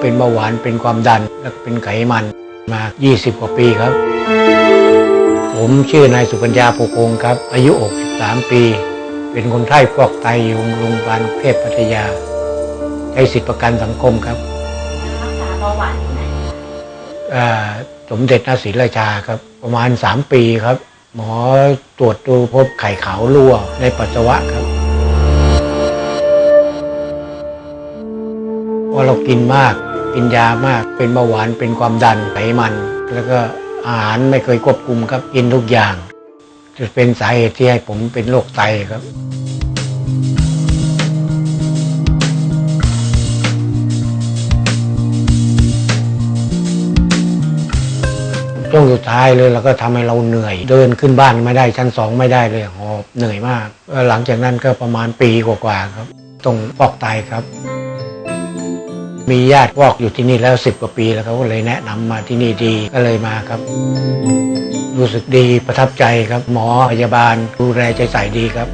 เป็นเบาหวานเป็นความดันและเป็นไขมันมา 20 กว่าปีครับ ผมชื่อนายสุปัญญาภูคงครับ อายุ 63 ปี เป็นคนไข้ฟอกไตอยู่โรงพยาบาลเทพพัทยาใช้สิทธิประกันสังคมครับรักษาเบาหวานที่ไหนคะอ่าสมเด็จนาศรีราชาครับ ประมาณ 3 ปีครับ หมอตรวจดูพบไข่ขาวรั่วในปัสสาวะครับเพราะเรากินมาก กินยามากเป็นเบาหวานเป็นความดันไขมัน แล้วก็อาหารไม่เคยควบคุมครับกินทุกอย่างจะเป็นสาเหตุที่ให้ผมเป็นโรคไตครับช่วงสุดท้ายเลยเราก็ทำให้เราเหนื่อย เดินขึ้นบ้านไม่ได้ชั้นสองไม่ได้เลยหอบเหนื่อยมาก หลังจากนั้นก็ประมาณปีกว่าๆครับต้องฟอกไตครับ มีญาติวอกอยู่ที่นี่แล้วสิบกว่าปีแล้วเขาก็เลยแนะนำมาที่นี่ดีก็เลยมาครับ รู้สึกดีประทับใจครับ หมอพยาบาลดูแลใจใส่ดีครับ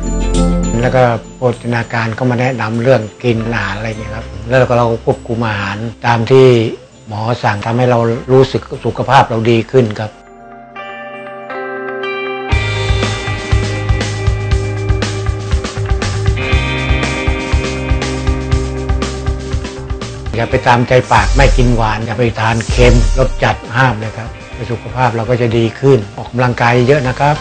แล้วก็โภชนาการก็มาแนะนำเรื่องกินอาหารอะไรเนี่ยครับ แล้วก็เราควบคุมอาหารตามที่หมอสั่งทำให้เรารู้สึกสุขภาพเราดีขึ้นครับ อย่าไปตามใจปากไม่กินหวาน อย่าไปทานเค็มรสจัดห้ามเลยครับสุขภาพเราก็จะดีขึ้นออกกำลังกายเยอะนะครับ